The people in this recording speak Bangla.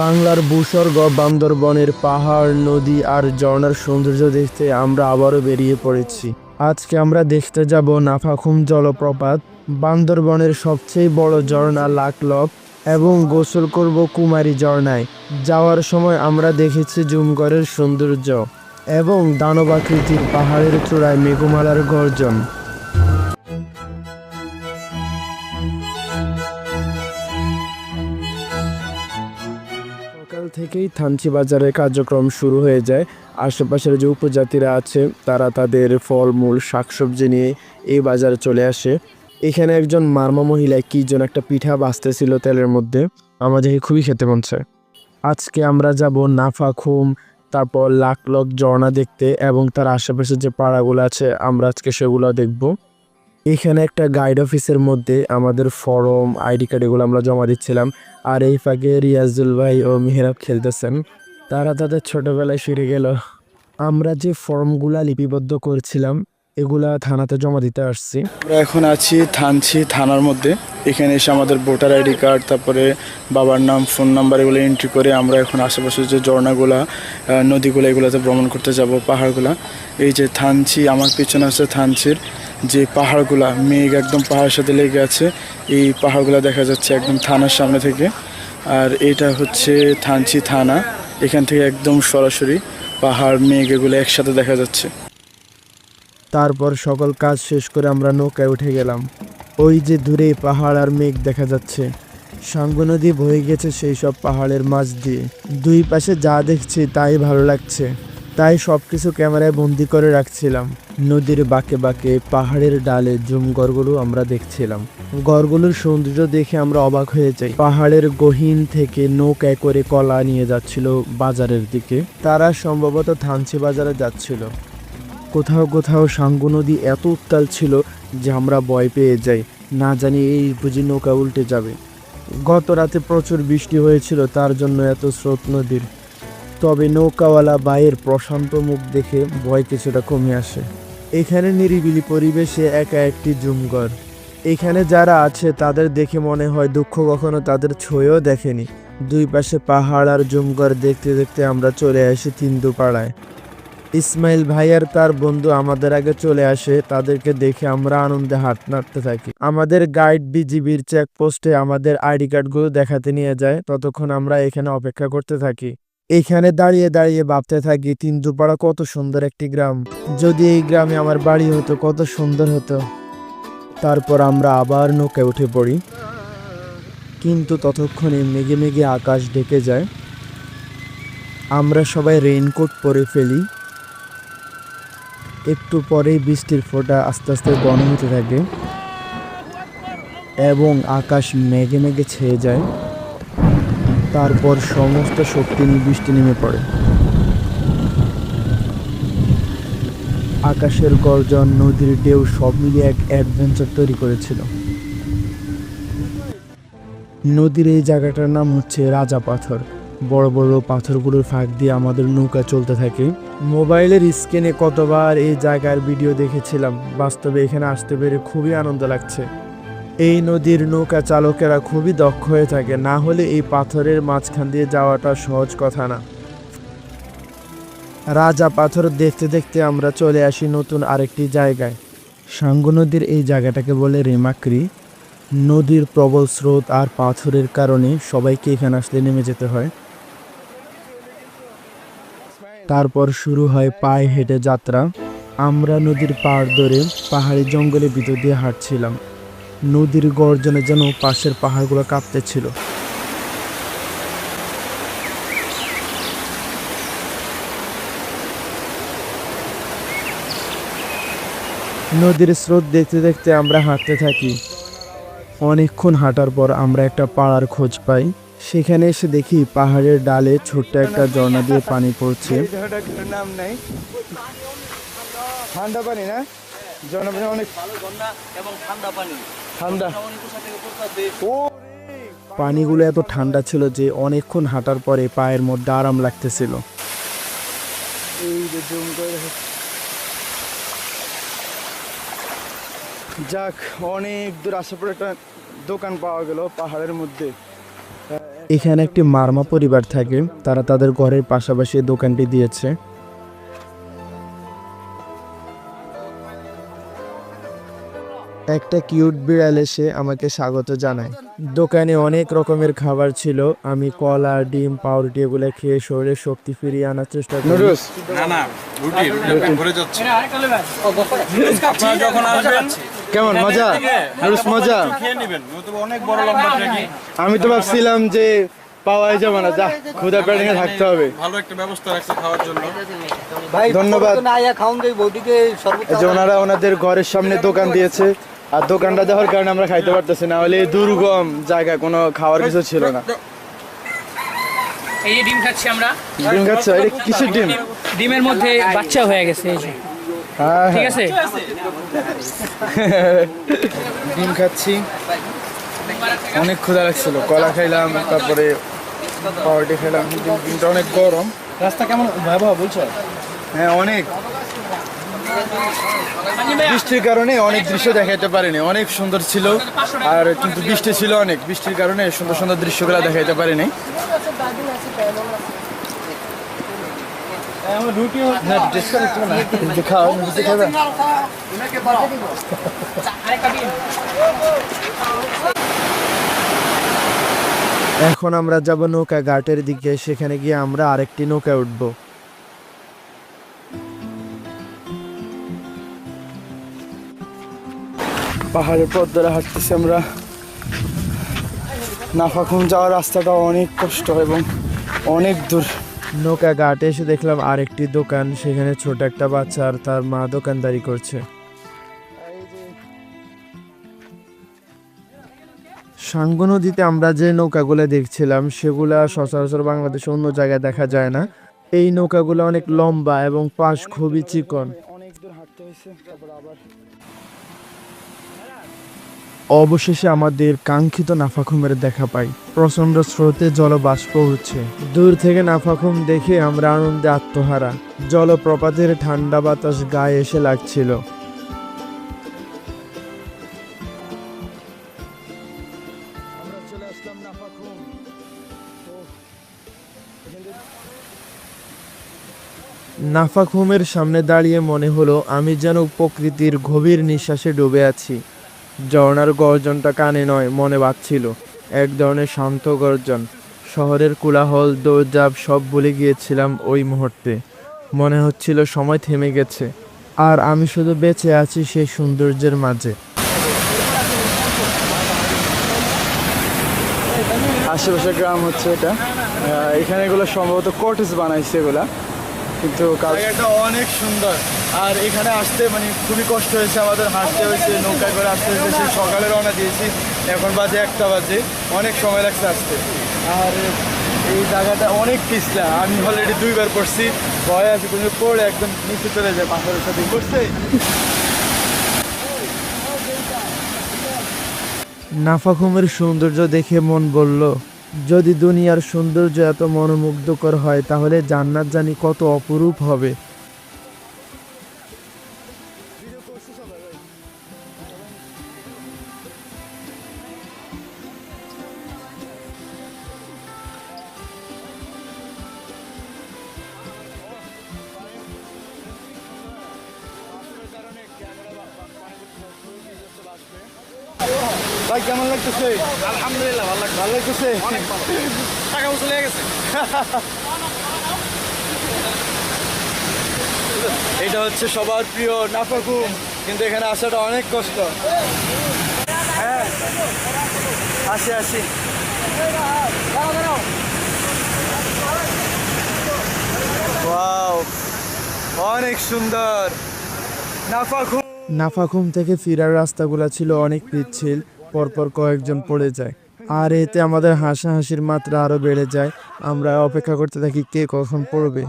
বাংলার ভূস্বর্গ বান্দরবনের পাহাড়, নদী আর ঝর্ণার সৌন্দর্য দেখতে আমরা আবারও বেরিয়ে পড়েছি। আজকে আমরা দেখতে যাব নাফাখুম জলপ্রপাত, বান্দরবনের সবচেয়ে বড় ঝর্ণা লাকলক এবং গোসল করব কুমারী ঝর্ণায়। যাওয়ার সময় আমরা দেখেছি জুমগড়ের সৌন্দর্য এবং দানবাকৃতির পাহাড়ের চূড়ায় মেঘমালার গর্জন। সকাল থেকেই থানচি বাজারের কার্যক্রম শুরু হয়ে যায়। আশেপাশের যে উপজাতিরা আছে, তারা তাদের ফলমূল, শাকসবজি নিয়ে এই বাজারে চলে আসে। এখানে একজন মারমা মহিলা কি যেন একটা পিঠা বাঁচতেছিল তেলের মধ্যে। আমাদের খুবই খেতে মন চায়। আজকে আমরা যাব নাফাখুম তারপর লাখ লক ঝর্ণা দেখতে এবং তার আশেপাশে যে পাড়াগুলো আছে, আমরা আজকে সেগুলো দেখব। এখানে একটা গাইড অফিসের মধ্যে আমাদের ফর্ম আইডি কার্ড এগুলো আমরা জমা দিচ্ছিলাম। আর এই ফাঁকে রিয়াজুল ভাই ও মেহরাব খেলতেছেন। তারা তাদের ছোটবেলায় ফিরে গেল। আমরা যে ফর্মগুলা লিপিবদ্ধ করছিলাম এগুলা থানাতে জমা দিতে আসছি। আমরা এখন আছি, থানছি থানার মধ্যে। এখানে এসে আমাদের ভোটার আইডি কার্ড, তারপরে বাবার নাম, ফোন নাম্বার এগুলো এন্ট্রি করে আমরা এখন আশেপাশে যে ঝর্ণাগুলা নদীগুলো এগুলোতে ভ্রমণ করতে যাব, পাহাড়গুলা। এই যে থানছি, আমার পিছনে আছে থানচির যে পাহাড়গুলা, মেঘ একদম পাহাড়ের সাথে লেগে আছে, এই পাহাড়গুলা দেখা যাচ্ছে একদম থানার সামনে থেকে। আর এটা হচ্ছে থানচি থানা। এখান থেকে একদম সরাসরি পাহাড়, মেঘ এগুলো একসাথে দেখা যাচ্ছে। তারপর সকল কাজ শেষ করে আমরা নৌকায় উঠে গেলাম। ওই যে দূরে পাহাড় আর মেঘ দেখা যাচ্ছে। সাঙ্গু নদী বয়ে গেছে সেই সব পাহাড়ের মাঝ দিয়ে। দুই পাশে যা দেখছি তাই ভালো লাগছে। তাই সব কিছু ক্যামেরায় বন্দি করে রাখছিলাম। নদীর বাঁকে বাঁকে পাহাড়ের ডালে জুম গড়গুলো আমরা দেখছিলাম। গড়গুলোর সৌন্দর্য দেখে আমরা অবাক হয়ে যাই। পাহাড়ের গহীন থেকে নৌকায় করে কলা নিয়ে যাচ্ছিল বাজারের দিকে। তারা সম্ভবত থানচি বাজারে যাচ্ছিল। কোথাও কোথাও সাঙ্গু নদী এত উত্তাল ছিল যে আমরা ভয় পেয়ে যাই। না জানি এই বুঝি নৌকা উল্টে যাবে। গত রাতে প্রচুর বৃষ্টি হয়েছিল, তার জন্য এত স্রোত নদীর। তবে নৌকাওয়ালা বাইয়ের প্রশান্ত মুখ দেখে ভয় কিছুটা কমে আসে। এখানে নিরিবিলি পরিবেশে একা একটি জুমঘর। এখানে যারা আছে, তাদের দেখে মনে হয় দুঃখ কখনো তাদের ছুঁয়েও দেখেনি। দুই পাশে পাহাড় আর জুমঘর দেখতে দেখতে আমরা চলে আসি তিন্দু পাড়ায় ইসমাইল ভাই আর তার বন্ধু আমাদের আগে চলে আসে, তাদেরকে দেখে আমরা আনন্দে হাত নাড়তে থাকি। আমাদের গাইড বিজিবির চেকপোস্টে আমাদের আইডি কার্ডগুলো দেখাতে নিয়ে যায়, ততক্ষণ আমরা এখানে অপেক্ষা করতে থাকি। এখানে দাঁড়িয়ে দাঁড়িয়ে ভাবতে থাকি তিনজুপাড়া কত সুন্দর একটি গ্রাম। যদি এই গ্রামে আমার বাড়ি হতো, কত সুন্দর হতো। তারপর আমরা আবার নৌকে উঠে পড়ি। কিন্তু ততক্ষণে মেঘে মেঘে আকাশ ঢেকে যায়। আমরা সবাই রেইনকোট পরে ফেলি। একটু পরেই বৃষ্টির ফোঁটা আস্তে আস্তে ঘন হতে থাকে এবং আকাশ মেঘে মেঘে ছেয়ে যায়। তারপর সমস্ত শক্তি নিয়ে বৃষ্টি নেমে পড়ে। আকাশের গর্জন, নদীর ঢেউ সব মিলিয়ে এক অ্যাডভেঞ্চার তৈরি করেছিল। নদীর এই জায়গাটার নাম হচ্ছে রাজা পাথর। বড় বড় পাথরগুলোর ফাঁক দিয়ে আমাদের নৌকা চলতে থাকে। মোবাইলের স্ক্রিনে কতবার এই জায়গার ভিডিও দেখেছিলাম। বাস্তবে এখানে আসতে পেরে খুবই আনন্দ লাগছে। এই নদীর নৌকা চালকেরা খুবই দক্ষ হয়ে থাকে। না হলে এই পাথরের মাঝখান দিয়ে যাওয়াটা সহজ কথা না। রাজা পাথর দেখতে দেখতে আমরা চলে আসি নতুন আরেকটি জায়গায়। সাঙ্গু নদীর এই জায়গাটাকে বলে রেমাক্রি। নদীর প্রবল স্রোত আর পাথরের কারণে সবাইকে এখানে আসলে নেমে যেতে হয়। তারপর শুরু হয় পায়ে হেঁটে যাত্রা। আমরা নদীর পাড় ধরে পাহাড়ি জঙ্গলের ভিতর দিয়ে হাঁটছিলাম। নদীর গর্জনে যেন পাশের পাহাড়গুলো কাঁপতেছিল। নদীর স্রোত দেখতে দেখতে আমরা হাঁটতে থাকি। অনেকক্ষণ হাঁটার পর আমরা একটা পাড়ার খোঁজ পাই। সেখানে এসে দেখি পাহাড়ের ডালে ছোট্ট একটা ঝর্ণা দিয়ে পানি পড়ছে। নাম নাই। ঠান্ডা পানি না? ঝর্ণা পানি অনেক এবং ঠান্ডা পানি। ও পানিগুলো এত ঠান্ডা ছিল যে অনেকক্ষণ হাঁটার পরে পায়ের মধ্যে আরাম লাগতেছিল। যাক অনেক দূর আসার পরে একটা দোকান পাওয়া গেল পাহাড়ের মধ্যে। এখানে একটি মারমা পরিবার থাকে। তারা তাদের ঘরের পাশাপাশি দোকানটি দিয়েছে। একটা কিউট বিড়াল এসে আমাকে স্বাগত জানায়। দোকানে অনেক রকমের খাবার ছিল। আমি কলা ডিম পাউরুটি এগুলো খেয়ে শরীরে শক্তি ফিরিয়ে আনার চেষ্টা করি। না না রুটি রুটি ভরে যাচ্ছে। আপনারা যখন আসবেন কেমন মজা? নুডলস মজা? খেয়ে নেবেন নতুবা অনেক বড় লম্বা ট্রেকিং আমি তো ভাবছিলাম যে পাওয়াই যাবে না যা ক্ষুদা পেটে থাকতে হবে। ভালো একটা ব্যবস্থা রাখছে খাওয়ার জন্য। ভাই ধন্যবাদ। যে ওনারা ওনাদের ঘরের সামনে দোকান দিয়েছে আর দোকানটা দেওয়ার কারণে আমরা খাইতে পারতেছি না হলে এই দুর্গম জায়গায় কোনো খাওয়ার কিছু ছিল না। এই ডিম খাচ্ছি আমরা। ডিম খাচ্ছে? এটা কিসের ডিম? ডিমের মধ্যে বাচ্চা হয়ে গেছে এই যে। হ্যাঁ ঠিক হ্যাঁ আছে। ডিম খাচ্ছি। অনেক ক্ষুধা লাগছিল। কলা খাইলাম তারপরে পাউরুটি খেলাম কিন্তু ডিমটা অনেক গরম। রাস্তা কেমন ভয়াবহ বলছো? হ্যাঁ অনেক। বৃষ্টির কারণে অনেক দৃশ্য দেখাইতে পারিনি। অনেক সুন্দর ছিল। আর কিন্তু বৃষ্টি ছিল অনেক। বৃষ্টির কারণে সুন্দর সুন্দর দৃশ্যগুলো দেখাইতে পারিনি। এখন আমরা যাব নৌকা ঘাটের দিকে, সেখানে গিয়ে আমরা আরেকটি নৌকায় উঠব। পাহাড়ের পথ ধরে হাঁটতেছি আমরা। নাফাখুম যাওয়ার রাস্তাটা অনেক কষ্ট এবং অনেক দূর। নৌকা ঘাটে এসে দেখলাম আরেকটি দোকান, সেখানে ছোট একটা বাচ্চা আর তার মা দোকানদারি করছে। সাঙ্গু নদীতে আমরা যে নৌকাগুলো দেখছিলাম, সেগুলা সচরাচর বাংলাদেশে অন্য জায়গায় দেখা যায় না। এই নৌকাগুলো অনেক লম্বা এবং পাশ খুবই চিকন। অবশেষে আমাদের কাঙ্ক্ষিত নাফাখুমের দেখা পাই। প্রচণ্ড স্রোতে জলবাষ্প উঠছে দূর থেকে নাফাখুম দেখে আমরা আনন্দে আত্মহারা। জলপ্রপাতের ঠান্ডা বাতাস গায়ে এসে লাগছিল। নাফাখুমের সামনে দাঁড়িয়ে মনে হলো, আমি যেন প্রকৃতির গভীর নিঃশ্বাসে ডুবে আছি। ঝর্ণার গর্জনটা কানে নয় মনে বাজছিল। এক ধরনের শান্ত গর্জন। শহরের কোলাহল দৌড়জাপ সব ভুলে গিয়েছিলাম ওই মুহূর্তে। মনে হচ্ছিল সময় থেমে গেছে। আর আমি শুধু বেঁচে আছি সেই সৌন্দর্যের মাঝে। আশেপাশে গ্রাম হচ্ছে এটা। এখানে এগুলো সম্ভবত কটেজ বানাইছে এগুলা। কিন্তু অনেক সুন্দর। আর এখানে আসতে মানে খুবই কষ্ট হয়েছে আমাদের, হাঁটতে হয়েছে, নৌকায় করে আসতে হয়েছে, সেই সকালে রওনা দিয়েছি। এখন বাজে একটা বাজে, অনেক সময় লাগছে আসতে। আর এই জায়গাটা অনেক পিছলা, আমি অলরেডি দুইবার পড়ছি, ভয় আছে, তুমি পড়ে একদম নিচে চলে যায় পাথরের সাথে। পড়ছে? নাফাখুমের সৌন্দর্য দেখে মন বলল, যদি দুনিয়ার সৌন্দর্য এত মনোমুগ্ধকর হয়, তাহলে জান্নাত জানি কত অপরূপ হবে। ভাই কেমন লাগতেছে? আলহামদুলিল্লাহ ভালো লাগছে। ভালো লাগতেছে? টাকা লেগে গেছে। এটা হচ্ছে সবার প্রিয় নাফাকুম কিন্তু এখানে আসাটা অনেক কষ্ট। হ্যাঁ আসি আসি। অনেক সুন্দর। নাফাখুম নাফাখুম থেকে ফিরার রাস্তাগুলো ছিল অনেক পিচ্ছিল। পরপর কয়েকজন পড়ে যায়। আর এতে আমাদের হাসাহাসির মাত্রা আরও বেড়ে যায়। আমরা অপেক্ষা করতে থাকি কে কখন পড়বে।